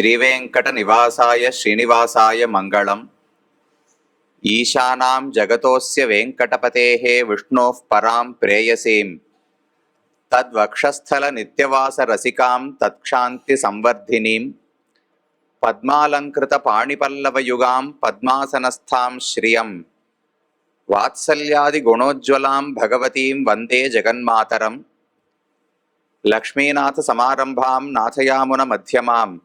శ్రీవేంకట నివాసాయ శ్రీనివాసాయ మంగళం. ఈశానాం జగతోస్య వెంకటపతే విష్ణోః పరాం ప్రేయసీం. తద్వక్షస్థల నిత్యవాస రసికాం తత్క్షాంతి సంవర్ధినీం. పద్మాలంకృత పాణిపల్లవయుగాం పద్మాసనస్థాం శ్రియం. వాత్సల్యాది గుణోజ్వలాం భగవతీం వందే జగన్మాతరం. లక్ష్మీనాథ సమారంభాం నాథయామున మధ్యమాం.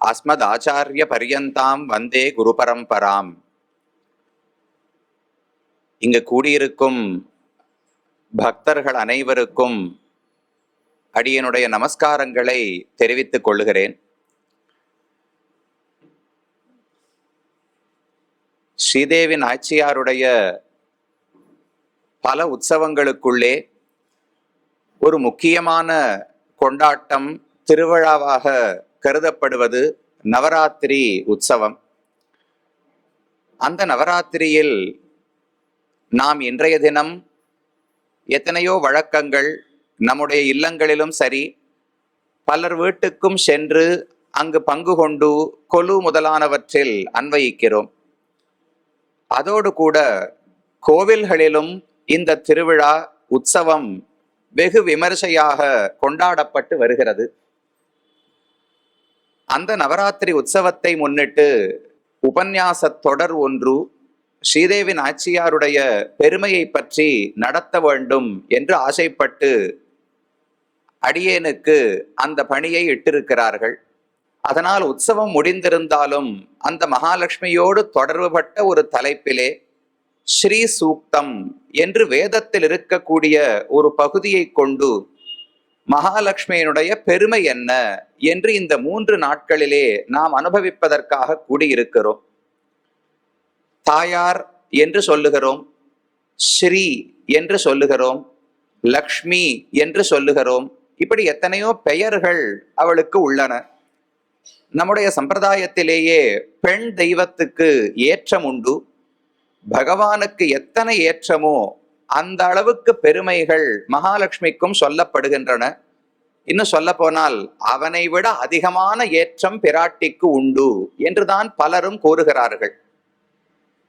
அஸ்மத் ஆச்சாரிய பரியந்தாம் வந்தே குரு பரம்பராம் இங்கு கூடியிருக்கும் பக்தர்கள் அனைவருக்கும் அடியனுடைய நமஸ்காரங்களை தெரிவித்துக் கொள்கிறேன். ஸ்ரீதேவி நாச்சியாருடைய பல உற்சவங்களுக்குள்ளே ஒரு முக்கியமான கொண்டாட்டம் திருவிழாவாக கருதப்படுவது நவராத்திரி உற்சவம். அந்த நவராத்திரியில் நாம் இன்றைய தினம் எத்தனையோ வழக்கங்கள் நம்முடைய இல்லங்களிலும் சரி பலர் வீட்டுக்கும் சென்று அங்கு பங்கு கொண்டு கொலு முதலானவற்றில் அன்வயிக்கிறோம். அதோடு கூட கோவில்களிலும் இந்த திருவிழா உற்சவம் வெகு விமர்சையாக கொண்டாடப்பட்டு வருகிறது. அந்த நவராத்திரி உற்சவத்தை முன்னிட்டு உபன்யாச தொடர் ஒன்று ஸ்ரீதேவி நாச்சியாருடைய பெருமையை பற்றி நடத்த வேண்டும் என்று ஆசைப்பட்டு அடியேனுக்கு அந்த பணியை இட்டிருக்கிறார்கள். அதனால் உற்சவம் முடிந்திருந்தாலும் அந்த மகாலட்சுமியோடு தொடர்புபட்ட ஒரு தலைப்பிலே ஸ்ரீ சூக்தம் என்று வேதத்தில் இருக்கக்கூடிய ஒரு பகுதியை கொண்டு மகாலட்சுமியினுடைய பெருமை என்ன என்று இந்த மூன்று நாட்களிலே நாம் அனுபவிப்பதற்காக கூடியிருக்கிறோம். தாயார் என்று சொல்லுகிறோம் ஸ்ரீ என்று சொல்லுகிறோம் லக்ஷ்மி என்று சொல்லுகிறோம். இப்படி எத்தனையோ பெயர்கள் அவளுக்கு உள்ளன. நம்முடைய சம்பிரதாயத்திலேயே பெண் தெய்வத்துக்கு ஏற்றம் உண்டு. பகவானுக்கு எத்தனை ஏற்றமோ அந்த அளவுக்கு பெருமைகள் மகாலட்சுமிக்கும் சொல்லப்படுகின்றன. இன்னும் சொல்ல போனால் அவனை விட அதிகமான ஏற்றம் பிராட்டிக்கு உண்டு என்றுதான் பலரும் கூறுகிறார்கள்.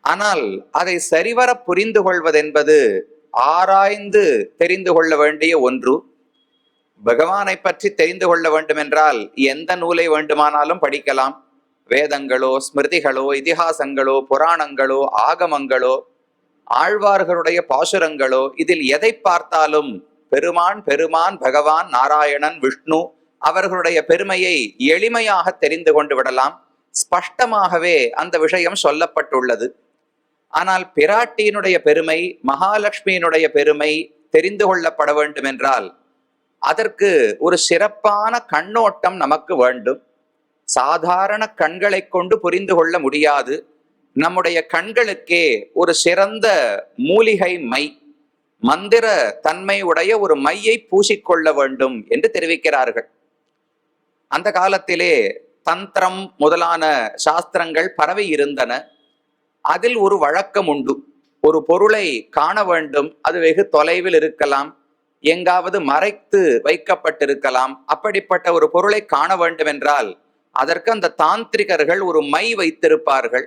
ஆனால் அதை சரிவர புரிந்து கொள்வதென்பது ஆராய்ந்து தெரிந்து கொள்ள வேண்டிய ஒன்று. பகவானை பற்றி தெரிந்து கொள்ள வேண்டுமென்றால் எந்த நூலை வேண்டுமானாலும் படிக்கலாம். வேதங்களோ ஸ்மிருதிகளோ இதிகாசங்களோ புராணங்களோ ஆகமங்களோ ஆழ்வார்களுடைய பாசுரங்களோ இதில் எதை பார்த்தாலும் பெருமான் பெருமான் பகவான் நாராயணன் விஷ்ணு அவர்களுடைய பெருமையை எளிமையாக தெரிந்து கொண்டு விடலாம். ஸ்பஷ்டமாகவே அந்த விஷயம் சொல்லப்பட்டுள்ளது. ஆனால் பிராட்டியினுடைய பெருமை மகாலட்சுமியினுடைய பெருமை தெரிந்து கொள்ளப்பட வேண்டும் என்றால் அதற்கு ஒரு சிறப்பான கண்ணோட்டம் நமக்கு வேண்டும். சாதாரண கண்களை கொண்டு புரிந்து கொள்ள முடியாது. நம்முடைய கண்களுக்கே ஒரு சிறந்த மூலிகை மை மந்திர தன்மை உடைய ஒரு மையை பூசிக்கொள்ள வேண்டும் என்று தெரிவிக்கிறார்கள். அந்த காலத்திலே தந்திரம் முதலான சாஸ்திரங்கள் பரவி இருந்தன. அதில் ஒரு வழக்கம் உண்டு. ஒரு பொருளை காண வேண்டும். அது வெகு தொலைவில் இருக்கலாம். எங்காவது மறைத்து வைக்கப்பட்டிருக்கலாம். அப்படிப்பட்ட ஒரு பொருளை காண வேண்டும் என்றால் அதற்கு அந்த தாந்திரிகர்கள் ஒரு மை வைத்திருப்பார்கள்.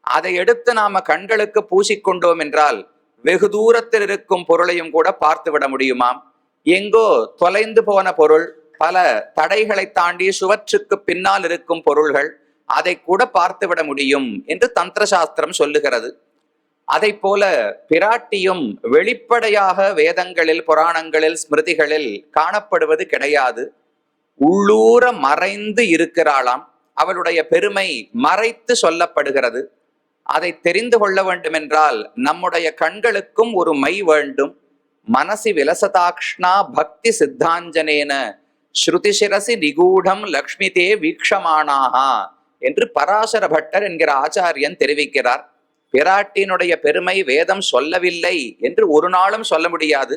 அதை எடுத்து நாம கண்களுக்கு பூசிக்கொண்டோம் என்றால் வெகு தூரத்தில் இருக்கும் பொருளையும் கூட பார்த்து விட முடியுமாம்? எங்கோ தொலைந்து போன பொருள் பல தடைகளை தாண்டி சுவற்றுக்கு பின்னால் இருக்கும் பொருள்கள் அதை கூட பார்த்து விட முடியும் என்று தந்திர சாஸ்திரம் சொல்லுகிறது. அதை போல பிராட்டியும் வெளிப்படையாக வேதங்களில் புராணங்களில் ஸ்மிருதிகளில் காணப்படுவது கிடையாது. உள்ளூர மறைந்து இருக்கிறாளாம். அவளுடைய பெருமை மறைத்து சொல்லப்படுகிறது. அதை தெரிந்து கொள்ள வேண்டும் என்றால் நம்முடைய கண்களுக்கும் ஒரு மை வேண்டும். மனசி விலசதாக்ஷ்ணா பக்தி சித்தாஞ்சனேன. ஸ்ருதி சிரசி நிகூடம் லக்ஷ்மி தே வீக்ஷமானாகா என்று பராசர பட்டர் என்கிற ஆச்சாரியன் தெரிவிக்கிறார். பிராட்டினுடைய பெருமை வேதம் சொல்லவில்லை என்று ஒரு நாளும் சொல்ல முடியாது.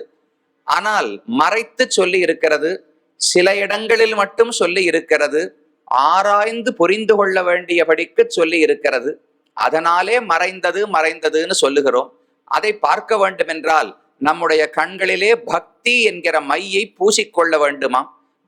ஆனால் மறைத்து சொல்லி இருக்கிறது சில இடங்களில் மட்டும் சொல்லி இருக்கிறது ஆராய்ந்து புரிந்து கொள்ள வேண்டியபடிக்கு சொல்லி இருக்கிறது. அதனாலே மறைந்தது மறைந்ததுன்னு சொல்லுகிறோம். அதை பார்க்க வேண்டும் என்றால் நம்முடைய கண்களிலே பக்தி என்கிற மையை பூசிக்கொள்ள வேண்டுமா?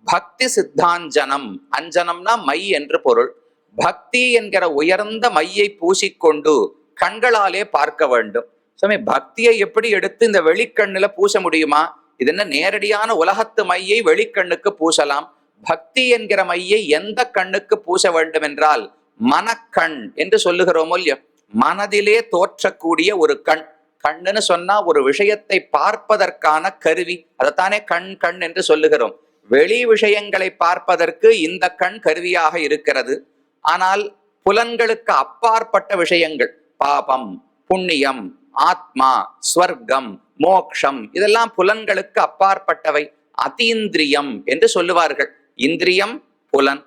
பக்தி சித்தாஞ்சனம். அஞ்சனம்னா மை என்று பொருள். பக்தி என்கிற உயர்ந்த மையை பூசிக்கொண்டு கண்களாலே பார்க்க வேண்டும். சுவாமி பக்தியை எப்படி எடுத்து இந்த வெளிக்கண்ணுல பூச முடியுமா? இது என்ன நேரடியான உலகத்து மையை வெளிக்கண்ணுக்கு பூசலாம்? பக்தி என்கிற மையை எந்த கண்ணுக்கு பூச வேண்டும் என்றால் மனக்கண் என்று சொல்லுகிறோமோ இல்லையோ மனதிலே தோற்றக்கூடிய ஒரு கண். கண்ணுன்னு சொன்னா ஒரு விஷயத்தை பார்ப்பதற்கான கருவி. அதைத்தானே கண் கண் என்று சொல்லுகிறோம். வெளி விஷயங்களை பார்ப்பதற்கு இந்த கண் கருவியாக இருக்கிறது. ஆனால் புலன்களுக்கு அப்பாற்பட்ட விஷயங்கள். பாபம் புண்ணியம் ஆத்மா ஸ்வர்க்கம் மோக்ஷம் இதெல்லாம் புலன்களுக்கு அப்பாற்பட்டவை. அதீந்திரியம் என்று சொல்லுவார்கள். இந்திரியம் புலன்.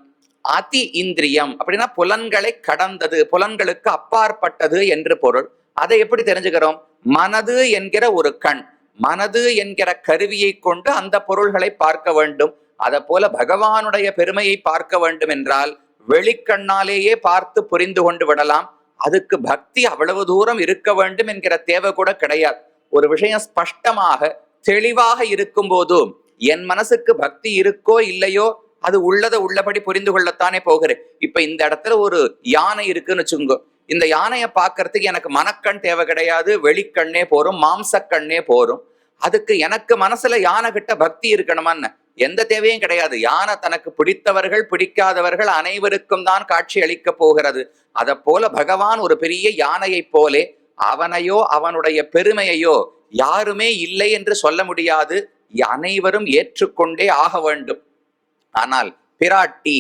அதி இந்திரியம். அப்படின்னா புலன்களை கடந்தது புலன்களுக்கு அப்பாற்பட்டது என்று பொருள். அதை எப்படி தெரிஞ்சுக்கிறோம்? மனது என்கிற ஒரு கண். மனது என்கிற கருவியை கொண்டு அந்த பொருள்களை பார்க்க வேண்டும். அதை போல பகவானுடைய பெருமையை பார்க்க வேண்டும் என்றால் வெளிக்கண்ணாலேயே பார்த்து புரிந்து கொண்டு விடலாம். அதுக்கு பக்தி அவ்வளவு தூரம் இருக்க வேண்டும் என்கிற தேவை கூட கிடையாது. ஒரு விஷயம் ஸ்பஷ்டமாக தெளிவாக இருக்கும் போதும் என் மனசுக்கு பக்தி இருக்கோ இல்லையோ அது உள்ளதை உள்ளபடி புரிந்து கொள்ளத்தானே போகிறேன் இப்ப இந்த இடத்துல ஒரு யானை இருக்குன்னு வச்சுக்கோங்க. இந்த யானையை பார்க்கறதுக்கு எனக்கு மனக்கண் தேவை கிடையாது வெளிக்கண்ணே போரும் மாம்சக்கண்ணே போரும். அதுக்கு எனக்கு மனசுல யானை கிட்ட பக்தி இருக்கணுமான்னு? எந்த தேவையும் கிடையாது. யானை தனக்கு பிடித்தவர்கள் பிடிக்காதவர்கள் அனைவருக்கும் தான் காட்சி அளிக்க போகிறது. அதை போல பகவான் ஒரு பெரிய யானையைப் போலே அவனையோ அவனுடைய பெருமையையோ யாருமே இல்லை என்று சொல்ல முடியாது. அனைவரும் ஏற்றுக்கொண்டே ஆக வேண்டும். ஆனால் பிராட்டி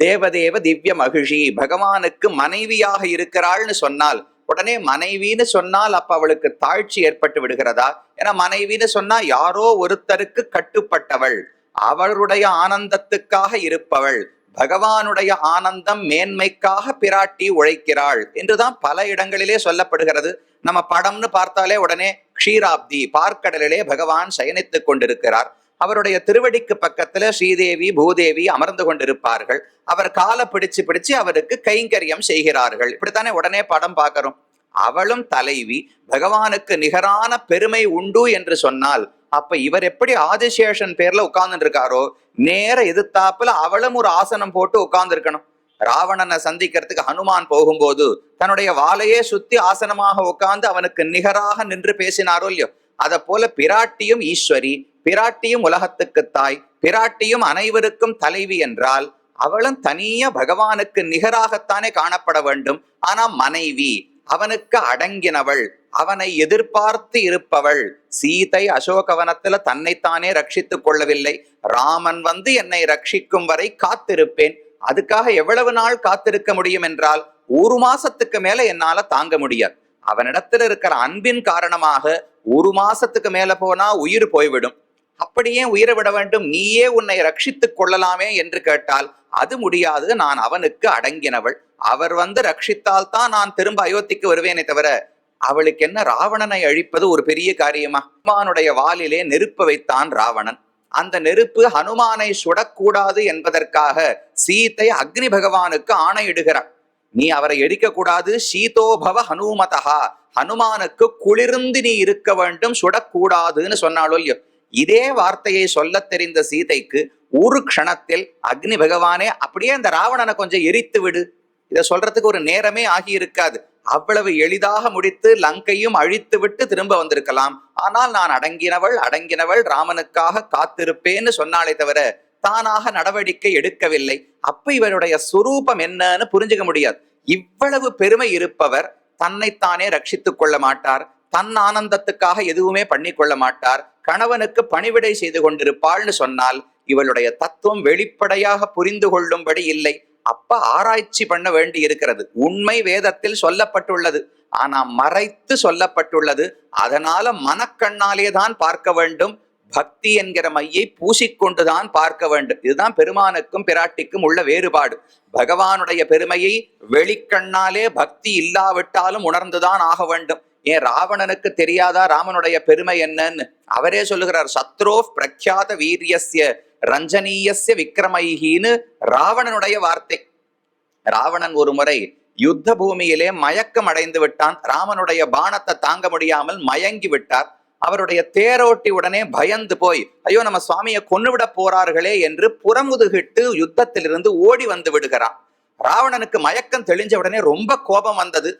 தேவதேவ திவ்ய மகிழ்ச்சி பகவானுக்கு மனைவியாக இருக்கிறாள்னு சொன்னால் உடனே மனைவின்னு சொன்னால் அப்ப அவளுக்கு தாழ்ச்சி ஏற்பட்டு விடுகிறதா? ஏன்னா மனைவின்னு சொன்னா யாரோ ஒருத்தருக்கு கட்டுப்பட்டவள் அவளுடைய ஆனந்தத்துக்காக இருப்பவள் பகவானுடைய ஆனந்தம் மேன்மைக்காக பிராட்டி உழைக்கிறாள் என்றுதான் பல இடங்களிலே சொல்லப்படுகிறது. நம்ம படம்னு பார்த்தாலே உடனே க்ஷீராப்தி பார்க்கடலிலே பகவான் சயனித்துக் கொண்டிருக்கிறார். அவருடைய திருவடிக்கு பக்கத்துல ஸ்ரீதேவி பூதேவி அமர்ந்து கொண்டிருப்பார்கள். அவர் காலை பிடிச்சு பிடிச்சு அவருக்கு கைங்கரியம் செய்கிறார்கள். இப்படித்தானே உடனே படம் பார்க்கிறோம். அவளும் தலைவி பகவானுக்கு நிகரான பெருமை உண்டு என்று சொன்னால் அப்ப இவர் எப்படி ஆதிசேஷன் பேர்ல உட்கார்ந்துட்டு இருக்காரோ நேர எதிர்த்தாப்புல அவளும் ஒரு ஆசனம் போட்டு உட்கார்ந்து இருக்கணும் ராவணனை சந்திக்கிறதுக்கு ஹனுமான் போகும்போது தன்னுடைய வாளையே சுத்தி ஆசனமாக உட்கார்ந்து அவனுக்கு நிகராக நின்று பேசினாரோ இல்லையோ? அதை போல பிராட்டியும் ஈஸ்வரி பிராட்டியும் உலகத்துக்கு தாய் பிராட்டியும் அனைவருக்கும் தலைவி என்றால் அவளும் தனிய பகவானுக்கு நிகராகத்தானே காணப்பட வேண்டும். ஆனா மனைவி அவனுக்கு அடங்கினவள் அவனை எதிர்பார்த்து இருப்பவள் சீதை அசோகவனத்துல தன்னைத்தானே ரட்சித்துக் கொள்ளவில்லை. ராமன் வந்து என்னை ரட்சிக்கும் வரை காத்திருப்பேன். அதுக்காக எவ்வளவு நாள் காத்திருக்க முடியும் என்றால் ஒரு மாசத்துக்கு மேல என்னால தாங்க முடியாது. அவனிடத்துல இருக்கிற அன்பின் காரணமாக ஒரு மாசத்துக்கு மேல போனா உயிர் போய்விடும். அப்படியே உயிரை விட வேண்டும். நீயே உன்னை ரட்சித்துக் கொள்ளலாமே என்று கேட்டால் அது முடியாது. நான் அவனுக்கு அடங்கினவள். அவர் வந்து ரட்சித்தால் தான் நான் திரும்ப அயோத்திக்கு வருவேனே தவிர அவளுக்கு என்ன ராவணனை அழிப்பது ஒரு பெரிய காரியமா? ஹனுமானுடைய வாலிலே நெருப்பு வைத்தான் ராவணன். அந்த நெருப்பு ஹனுமானை சுடக்கூடாது என்பதற்காக சீத்தை அக்னி பகவானுக்கு ஆணையிடுகிறார் நீ அவரை எரிக்க கூடாது சீதோபவ ஹனுமதா ஹனுமானுக்கு குளிர்ந்து நீ இருக்க வேண்டும். சுடக்கூடாதுன்னு சொன்னாலோ இல்லையோ? இதே வார்த்தையை சொல்ல தெரிந்த சீதைக்கு ஒரு க்ஷணத்தில் அக்னி பகவானே அப்படியே அந்த ராவணனை கொஞ்சம் எரித்து விடு. இதை சொல்றதுக்கு ஒரு நேரமே ஆகி இருக்காது அவ்வளவு எளிதாக முடித்து லங்கையும் அழித்து விட்டு திரும்ப வந்திருக்கலாம். ஆனால் நான் அடங்கினவள் அடங்கினவள் ராமனுக்காக காத்திருப்பேன்னு சொன்னாலே தவிர தானாக நடவடிக்கை எடுக்கவில்லை. அப்ப இவருடைய சுரூபம் என்னன்னு புரிஞ்சுக்க முடியாது. இவ்வளவு பெருமை இருப்பவர் தன்னைத்தானே ரட்சித்துக் கொள்ள மாட்டார். தன் ஆனந்தத்துக்காக எதுவுமே பண்ணி கொள்ள மாட்டார் கணவனுக்கு பணிவிடை செய்து கொண்டிருப்பாள்னு சொன்னால் இவளுடைய தத்துவம் வெளிப்படையாக புரிந்து கொள்ளும்படி இல்லை. அப்ப ஆராய்ச்சி பண்ண வேண்டி இருக்கிறது. உண்மை வேதத்தில் சொல்லப்பட்டுள்ளது. ஆனா மறைத்து சொல்லப்பட்டுள்ளது. அதனால மனக்கண்ணாலே தான் பார்க்க வேண்டும். பக்தி என்கிற மையை பூசிக்கொண்டுதான் பார்க்க வேண்டும். இதுதான் பெருமானுக்கும் பிராட்டிக்கும் உள்ள வேறுபாடு. பகவானுடைய பெருமையை வெளிக்கண்ணாலே பக்தி இல்லாவிட்டாலும் உணர்ந்துதான் ஆக வேண்டும். ஏன் ராவணனுக்கு தெரியாதா ராமனுடைய பெருமை என்னன்னு? அவரே சொல்லுகிறார் சத்ரோ பிரக்யாத வீரியஸ்ய ரஞ்சனீயஸ்ய விக்ரமைகின்னு ராவணனுடைய வார்த்தை. ராவணன் ஒரு முறை யுத்த பூமியிலே மயக்கம் அடைந்து விட்டான். ராமனுடைய பானத்தை தாங்க முடியாமல் மயங்கி விட்டார். அவருடைய தேரோட்டி உடனே பயந்து போய் ஐயோ நம்ம சுவாமியை கொன்னுவிட போறார்களே என்று புறமுதுகிட்டு யுத்தத்திலிருந்து ஓடி வந்து விடுகிறான். ராவணனுக்கு மயக்கம் தெளிஞ்ச உடனே ரொம்ப கோபம் வந்தது.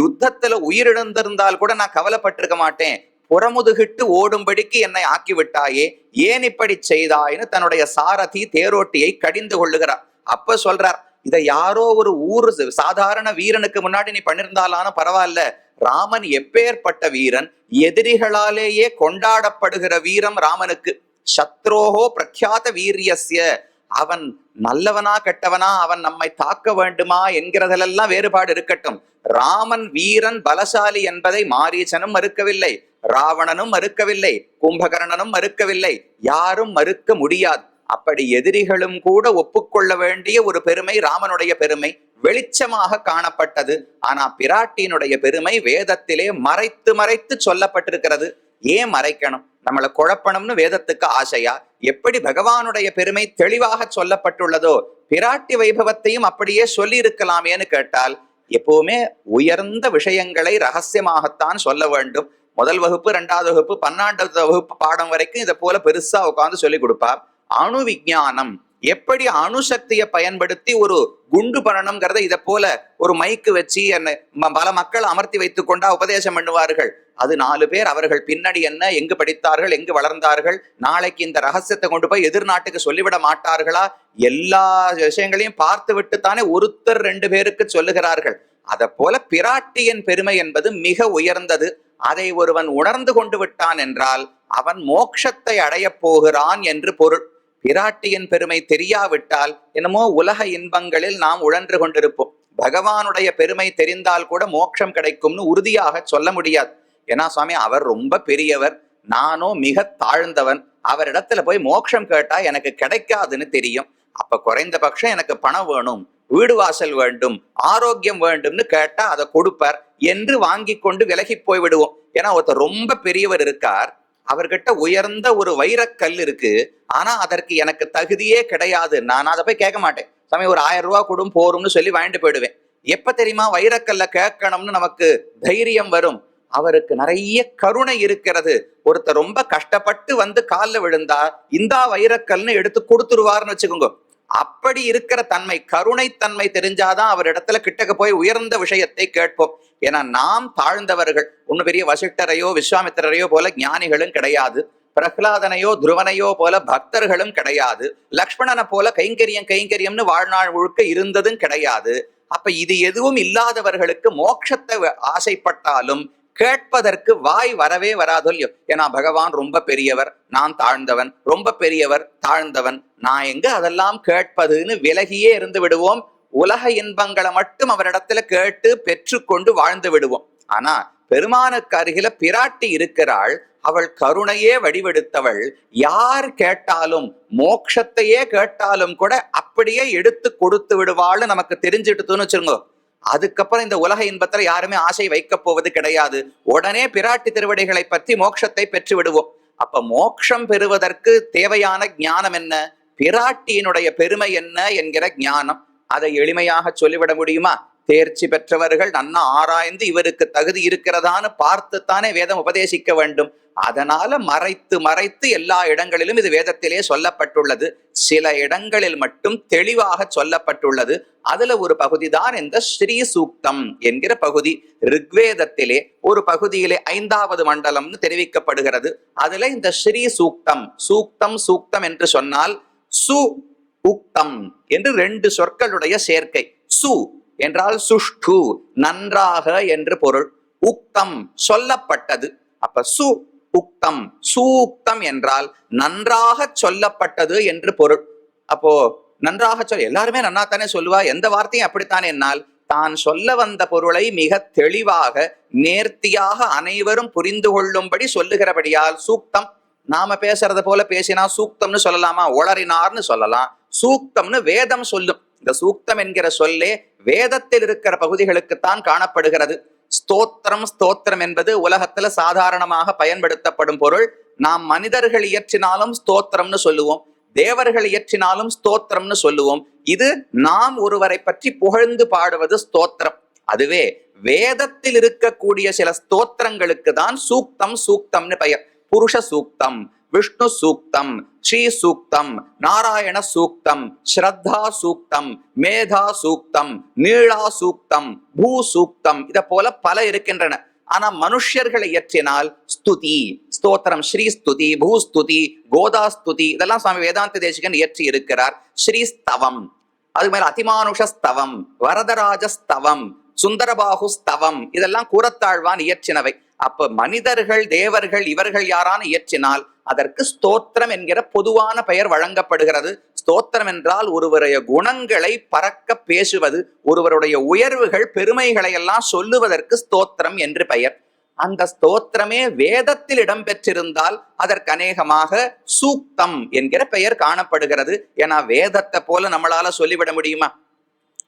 யுத்தத்துல உயிரிழந்திருந்தால் கூட நான் கவலைப்பட்டிருக்க மாட்டேன். புறமுதுகிட்டு ஓடும்படிக்கு என்னை ஆக்கி விட்டாயே ஏன் இப்படி செய்தாய்னு தன்னுடைய சாரதி தேரோட்டியை கடிந்து கொள்ளுகிறார். அப்ப சொல்றார் இதை யாரோ ஒரு ஊர் சாதாரண வீரனுக்கு முன்னாடி நீ பண்ணிருந்தாலான பரவாயில்ல. ராமன் எப்பேற்பட்ட வீரன் எதிரிகளாலேயே கொண்டாடப்படுகிற வீரம் ராமனுக்கு. சத்ரோஹோ பிரக்யாத வீரியஸ்ய. அவன் நல்லவனா கெட்டவனா அவன் நம்மை தாக்க வேண்டுமா என்கிறதிலெல்லாம் வேறுபாடு இருக்கட்டும். ராமன் வீரன் பலசாலி என்பதை மாரீசனும் மறுக்கவில்லை. ராவணனும் மறுக்கவில்லை. கும்பகர்ணனும் மறுக்கவில்லை. யாரும் மறுக்க முடியாது. அப்படி எதிரிகளும் கூட ஒப்புக்கொள்ள வேண்டிய ஒரு பெருமை ராமனுடைய பெருமை வெளிச்சமாக காணப்பட்டது. ஆனா பிராட்டியினுடைய பெருமை வேதத்திலே மறைத்து மறைத்து சொல்லப்பட்டிருக்கிறது. ஏன் மறைக்கணும்? நம்மளை குழப்பணும்னு வேதத்துக்கு ஆசையா? எப்படி பகவானுடைய பெருமை தெளிவாக சொல்லப்பட்டுள்ளதோ பிராட்டி வைபவத்தையும் அப்படியே சொல்லி இருக்கலாமேன்னு கேட்டால் எப்பவுமே உயர்ந்த விஷயங்களை ரகசியமாகத்தான் சொல்ல வேண்டும். முதல் வகுப்பு ரெண்டாவது வகுப்பு பன்னாண்டாவது வகுப்பு பாடம் வரைக்கும் இதை போல பெருசா உட்கார்ந்து சொல்லி கொடுப்பா அணு விஞ்ஞானம் எப்படி அணுசக்தியை பயன்படுத்தி ஒரு குண்டு பண்ணணுங்கிறத இதை போல ஒரு மைக்கு வச்சு என்ன பல மக்கள் அமர்த்தி வைத்து கொண்டா உபதேசம் பண்ணுவார்கள். அது நாலு பேர் அவர்கள் பின்னணி என்ன எங்கு படித்தார்கள் எங்கு வளர்ந்தார்கள் நாளைக்கு இந்த ரகசியத்தை கொண்டு போய் எதிர்நாட்டுக்கு சொல்லிவிட மாட்டார்களா? எல்லா விஷயங்களையும் பார்த்து விட்டு தானே ஒருத்தர் ரெண்டு பேருக்கு சொல்லுகிறார்கள். அதை போல பிராட்டியின் பெருமை என்பது மிக உயர்ந்தது. அதை ஒருவன் உணர்ந்து கொண்டு விட்டான் என்றால் அவன் மோட்சத்தை அடையப் போகிறான் என்று பொருள். பிராட்டியின் பெருமை தெரியாவிட்டால் என்னமோ உலக இன்பங்களில் நாம் உழன்று கொண்டிருப்போம். பகவானுடைய பெருமை தெரிந்தால் கூட மோட்சம் கிடைக்கும்னு உறுதியாக சொல்ல முடியாது. ஏன்னா சுவாமி அவர் ரொம்ப பெரியவர். நானோ மிக தாழ்ந்தவன். அவரிடத்துல போய் மோட்சம் கேட்டா எனக்கு கிடைக்காதுன்னு தெரியும். அப்ப குறைந்த பட்சம் எனக்கு பணம் வேணும் வீடு வாசல் வேண்டும் ஆரோக்கியம் வேண்டும்னு கேட்டா அதை கொடுப்பார் என்று வாங்கி கொண்டு விலகி போய் விடுவோம். ஏன்னா ஒருத்தர் ரொம்ப பெரியவர் இருக்கார். அவர்கிட்ட உயர்ந்த ஒரு வைரக்கல் இருக்கு. ஆனா அதற்கு எனக்கு தகுதியே கிடையாது. நான் அதை போய் கேட்க மாட்டேன். சமயம் ஒரு ஆயிரம் ரூபா கொடும் போரும்னு சொல்லி வாங்கிட்டு போயிடுவேன். எப்ப தெரியுமா வைரக்கல்ல கேட்கணும்னு நமக்கு தைரியம் வரும்? அவருக்கு நிறைய கருணை இருக்கிறது. ஒருத்தர் ரொம்ப கஷ்டப்பட்டு வந்து காலில் விழுந்தா இந்தா வைரக்கல்னு எடுத்து கொடுத்துருவாருன்னு வச்சுக்கோங்க. அப்படி இருக்கிற தன்மை கருணை தன்மை தெரிஞ்சாதான் அவர் இடத்துல கிட்டக்க போய் உயர்ந்த விஷயத்தை கேட்போம். ஏன்னா நாம் தாழ்ந்தவர்கள் ஒண்ணு பெரிய வசிட்டரையோ விஸ்வாமித்திரரையோ போல ஞானிகளும் கிடையாது. பிரகலாதனையோ துருவனையோ போல பக்தர்களும் கிடையாது. லக்ஷ்மணனை போல கைங்கரியம் கைங்கரியம்னு வாழ்நாள் முழுக்க இருந்ததும் கிடையாது. அப்ப இது எதுவும் இல்லாதவர்களுக்கு மோட்சத்தை ஆசைப்பட்டாலும் கேட்பதற்கு வாய் வரவே வராதோ இல்லையோ ஏன்னா பகவான் ரொம்ப பெரியவர் நான் தாழ்ந்தவன் ரொம்ப பெரியவர் தாழ்ந்தவன். நான் எங்க அதெல்லாம் கேட்பதுன்னு விலகியே இருந்து விடுவோம். உலக இன்பங்களை மட்டும் அவரிடத்துல கேட்டு பெற்றுக்கொண்டு வாழ்ந்து விடுவோம். ஆனா பெருமானுக்கு அருகில பிராட்டி இருக்கிறாள் அவள் கருணையே வடிவெடுத்தவள். யார் கேட்டாலும் மோட்சத்தையே கேட்டாலும் கூட அப்படியே எடுத்து கொடுத்து விடுவாள்னு நமக்கு தெரிஞ்சிட்டுதுன்னு வச்சுருங்க அதுக்கப்புறம் இந்த உலக இன்பத்துல யாருமே ஆசை வைக்கப் போவது கிடையாது. உடனே பிராட்டி திருவடிகளை பற்றி மோட்சத்தை பெற்று விடுவோம். அப்ப மோட்சம் பெறுவதற்கு தேவையான ஞானம் என்ன? பிராட்டியினுடைய பெருமை என்ன என்கிற ஞானம். அதை எளிமையாக சொல்லிவிட முடியுமா? தேர்ச்சி பெற்றவர்கள் நன்னா ஆராய்ந்து இவருக்கு தகுதி இருக்கிறதான்னு பார்த்துத்தானே வேதம் உபதேசிக்க வேண்டும். அதனால மறைத்து மறைத்து எல்லா இடங்களிலும் இது வேதத்திலே சொல்லப்பட்டுள்ளது. சில இடங்களில் மட்டும் தெளிவாக சொல்லப்பட்டுள்ளது. அதுல ஒரு பகுதி தான் இந்த ஸ்ரீ சூக்தம் என்கிற பகுதி. ரிக்வேதத்திலே ஒரு பகுதியிலே ஐந்தாவது மண்டலம்னு தெரிவிக்கப்படுகிறது. அதுல இந்த ஸ்ரீ சூக்தம் சூக்தம் சூக்தம் என்று சொன்னால் சு உக்தம் என்று ரெண்டு சொற்களுடைய சேர்க்கை. சு என்றால் சுஷ்டு நன்றாக என்று பொருள். உக்தம் சொல்லப்பட்டது. அப்ப சு உக்தம் சூக்தம் என்றால் நன்றாக சொல்லப்பட்டது என்று பொருள். அப்போ நன்றாக சொல் எல்லாருமே நன்னா தானே சொல்லுவா? எந்த வார்த்தையும் அப்படித்தானே என்னால். தான் சொல்ல வந்த பொருளை மிக தெளிவாக நேர்த்தியாக அனைவரும் புரிந்து கொள்ளும்படி சொல்லுகிறபடியால் சூக்தம். நாம பேசுறத போல பேசினா சூக்தம்னு சொல்லலாமா? உளறினார்னு சொல்லலாம். சூக்தம்னு வேதம் சொல்லும். இந்த சூக்தம் என்கிற சொல்லே வேதத்தில் இருக்கிற பகுதிகளுக்குத்தான் காணப்படுகிறது. ஸ்தோத்திரம் ஸ்தோத்திரம் என்பது உலகத்துல சாதாரணமாக பயன்படுத்தப்படும் பொருள். நாம் மனிதர்கள் இயற்றினாலும் ஸ்தோத்திரம்னு சொல்லுவோம். தேவர்கள் இயற்றினாலும் ஸ்தோத்திரம்னு சொல்லுவோம். இது நாம் ஒருவரை பற்றி புகழ்ந்து பாடுவது ஸ்தோத்திரம். அதுவே வேதத்தில் இருக்கக்கூடிய சில ஸ்தோத்திரங்களுக்கு தான் சூக்தம் சூக்தம்னு பெயர். புருஷ சூக்தம் விஷ்ணு சூக்தம் ஸ்ரீ சூக்தம் நாராயண சூக்தம் ஸ்ரத்தா சூக்தம் மேதா சூக்தம் நீளா சூக்தம் பூ சூக்தம் இத போல பல இருக்கின்றன. ஆனா மனுஷர்களை இயற்றினால் ஸ்துதி ஸ்தோத்திரம் ஸ்ரீ ஸ்துதி பூஸ்துதி கோதா ஸ்துதி இதெல்லாம் சுவாமி வேதாந்த தேசிகன் இயற்றி இருக்கிறார். ஸ்ரீஸ்தவம் அது மேல அதிமானுஷ ஸ்தவம் வரதராஜ ஸ்தவம் சுந்தரபாகு ஸ்தவம் இதெல்லாம் கூறத்தாழ்வான் இயற்றினவை. அப்ப மனிதர்கள் தேவர்கள் இவர்கள் யாரான இயற்றினால் அதற்கு ஸ்தோத்திரம் என்கிற பொதுவான பெயர் வழங்கப்படுகிறது. ஸ்தோத்திரம் என்றால் ஒருவருடைய குணங்களை பறக்க பேசுவது ஒருவருடைய உயர்வுகள் பெருமைகளை எல்லாம் சொல்லுவதற்கு ஸ்தோத்திரம் என்று பெயர். அந்த ஸ்தோத்திரமே வேதத்தில் இடம்பெற்றிருந்தால் அதற்கு அநேகமாக சூக்தம் என்கிற பெயர் காணப்படுகிறது. ஏன்னா வேதத்தை போல நம்மளால சொல்லிவிட முடியுமா?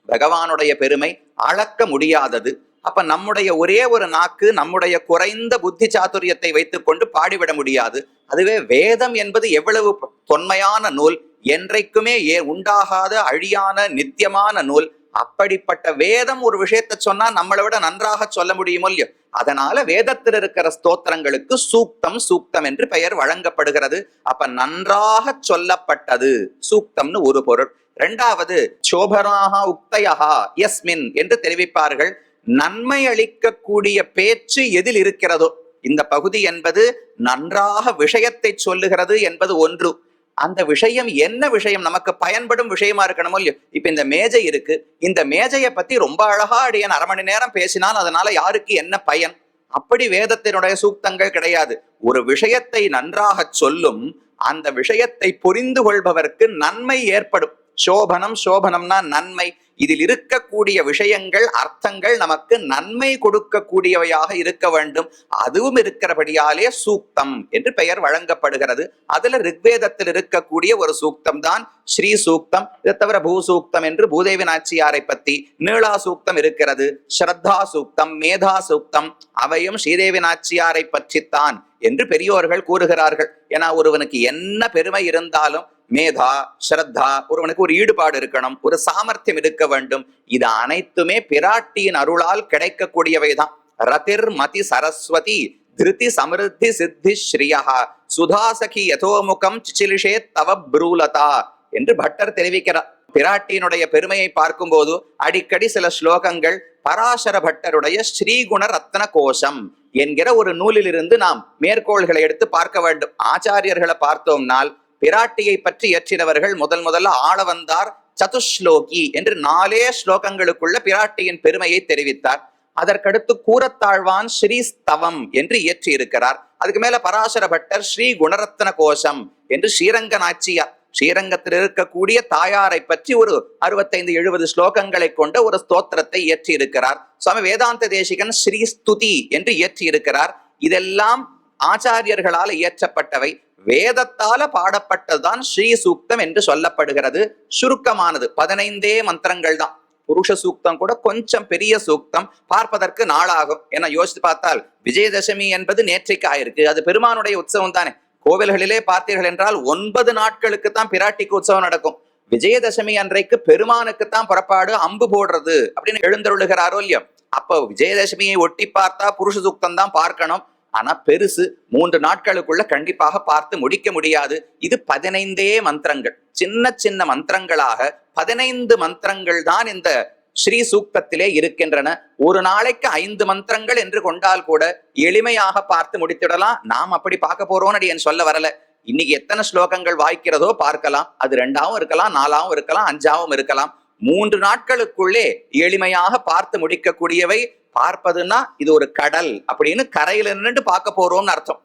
பகவானுடைய பெருமை அளக்க முடியாதது. அப்ப நம்முடைய ஒரே ஒரு நாக்கு நம்முடைய குறைந்த புத்தி சாதுரியத்தை வைத்துக்கொண்டு பாடிவிட முடியாது. அதுவே வேதம் என்பது எவ்வளவு தொன்மையான நூல் என்றைக்குமே ஏ உண்டாகாத அழியான நித்தியமான நூல். அப்படிப்பட்ட வேதம் ஒரு விஷயத்தை சொன்னா நம்மளை விட நன்றாக சொல்ல முடியுமோ இல்லையோ? அதனால வேதத்தில் இருக்கிற ஸ்தோத்திரங்களுக்கு சூக்தம் சூக்தம் என்று பெயர் வழங்கப்படுகிறது. அப்ப நன்றாக சொல்லப்பட்டது சூக்தம்னு ஒரு பொருள். ரெண்டாவது சோபராக உக்தயஹா எஸ்மின் என்று தெரிவிப்பார்கள். நன்மை அளிக்கக்கூடிய பேச்சு எதில் இருக்கிறதோ இந்த பகுதி என்பது நன்றாக விஷயத்தை சொல்லுகிறது என்பது ஒன்று. அந்த விஷயம் என்ன விஷயம் நமக்கு பயன்படும் விஷயமா இருக்கணுமோ இல்லையோ இப்ப இந்த மேஜை இருக்கு. இந்த மேஜையை பத்தி ரொம்ப அழகா அடியன் அரை மணி நேரம் பேசினால் அதனால யாருக்கு என்ன பயன்? அப்படி வேதத்தினுடைய சூக்தங்கள் கிடையாது. ஒரு விஷயத்தை நன்றாக சொல்லும் அந்த விஷயத்தை புரிந்து கொள்பவருக்கு நன்மை ஏற்படும். சோபனம் சோபனம்னா நன்மை. இதில் இருக்கக்கூடிய விஷயங்கள் அர்த்தங்கள் நமக்கு நன்மை கொடுக்கக்கூடியவையாக இருக்க வேண்டும். அதுவும் இருக்கிறபடியாலே சூக்தம் என்று பெயர் வழங்கப்படுகிறது. அதுல ரிக்வேதத்தில் இருக்கக்கூடிய ஒரு சூக்தம் தான் ஸ்ரீ சூக்தம். இதை தவிர பூசூக்தம் என்று பூதேவி நாச்சியாரை பத்தி நீளா சூக்தம் இருக்கிறது. ஸ்ரத்தா சூக்தம் மேதா சூக்தம் அவையும் ஸ்ரீதேவி நாச்சியாரை பற்றித்தான் என்று பெரியோர்கள் கூறுகிறார்கள். ஏன்னா ஒருவனுக்கு என்ன பெருமை இருந்தாலும் மேதா ஸ்ரத்தா ஒருவனுக்கு ஒரு ஈடுபாடு இருக்கணும் ஒரு சாமர்த்தியம் இருக்க வேண்டும். இது அனைத்துமே பிராட்டியின் அருளால் கிடைக்கக்கூடியவைதான். ரதிர் மதி சரஸ்வதி திருதி சமிருத்தி சித்தி ஸ்ரீயா. சுதாசகி யதோமுகம் சிச்சிலிஷே தவ ப்ரூலதா என்று பட்டர் தெரிவிக்கிறார். பிராட்டியினுடைய பெருமையை பார்க்கும்போது அடிக்கடி சில ஸ்லோகங்கள் பராசர பட்டருடைய ஸ்ரீகுண ரத்ன கோஷம் என்கிற ஒரு நூலிலிருந்து நாம் மேற்கோள்களை எடுத்து பார்க்க வேண்டும். ஆச்சாரியர்களை பார்த்தோம்னால் பிராட்டியை பற்றி இயற்றினவர்கள் முதல் முதல்ல ஆள வந்தார் சதுஸ்லோகி என்று நாலே ஸ்லோகங்களுக்குள்ள பிராட்டியின் பெருமையை தெரிவித்தார். அதற்கடுத்து கூரத்தாழ்வான் ஸ்ரீஸ்தவம் என்று இயற்றி இருக்கிறார் அதுக்கு மேல பராசர பட்டர் ஸ்ரீ குணரத்ன கோஷம் என்று ஸ்ரீரங்க நாச்சியார் ஸ்ரீரங்கத்தில் இருக்கக்கூடிய தாயாரை பற்றி ஒரு அறுபத்தைந்து எழுபது ஸ்லோகங்களை கொண்ட ஒரு ஸ்தோத்திரத்தை இயற்றி இருக்கிறார் சுவாமி வேதாந்த தேசிகன் ஸ்ரீ ஸ்துதி என்று இயற்றி இருக்கிறார் இதெல்லாம் ஆச்சாரியர்களால் இயற்றப்பட்டவை. வேதத்தால பாடப்பட்டதுதான் ஸ்ரீ சூக்தம் என்று சொல்லப்படுகிறது. சுருக்கமானது. பதினைந்தே மந்திரங்கள் தான். புருஷ சூக்தம் கூட கொஞ்சம் பெரிய சூக்தம். பார்ப்பதற்கு நாளாகும். என யோசித்து பார்த்தால் விஜயதசமி என்பது நேற்றைக்கு ஆயிருக்கு. அது பெருமானுடைய உற்சவம் தானே. கோவில்களிலே பார்த்தீர்கள் என்றால் ஒன்பது நாட்களுக்கு தான் பிராட்டிக்கு உற்சவம் நடக்கும். விஜயதசமி அன்றைக்கு பெருமானுக்குத்தான் புறப்பாடு அம்பு போடுறது அப்படின்னு எழுந்தருளுகிறாரோ இல்லையோ. அப்போ விஜயதசமியை ஒட்டி பார்த்தா புருஷ சூக்தம் தான் பார்க்கணும். ஆனா பெருசு மூன்று நாட்களுக்குள்ள கண்டிப்பாக பார்த்து முடிக்க முடியாது. இது பதினைந்தே மந்திரங்கள். சின்ன சின்ன மந்திரங்களாக பதினைந்து மந்திரங்கள் தான் இந்த ஸ்ரீ சூக்தத்திலே இருக்கின்றன. ஒரு நாளைக்கு ஐந்து மந்திரங்கள் என்று கொண்டால் கூட எளிமையாக பார்த்து முடித்திடலாம். நாம் அப்படி பார்க்க போறோம்னு என் சொல்ல வரல. இன்னைக்கு எத்தனை ஸ்லோகங்கள் வாய்க்கிறதோ பார்க்கலாம். அது ரெண்டாவும் இருக்கலாம் நாலாவும் இருக்கலாம் அஞ்சாவும் இருக்கலாம். மூன்று நாட்களுக்குள்ளே எளிமையாக பார்த்து முடிக்கக்கூடியவை பார்ப்பதுன்னா இது ஒரு கடல் அப்படின்னு கரையில நின்று பார்க்க போறோம்னு அர்த்தம்.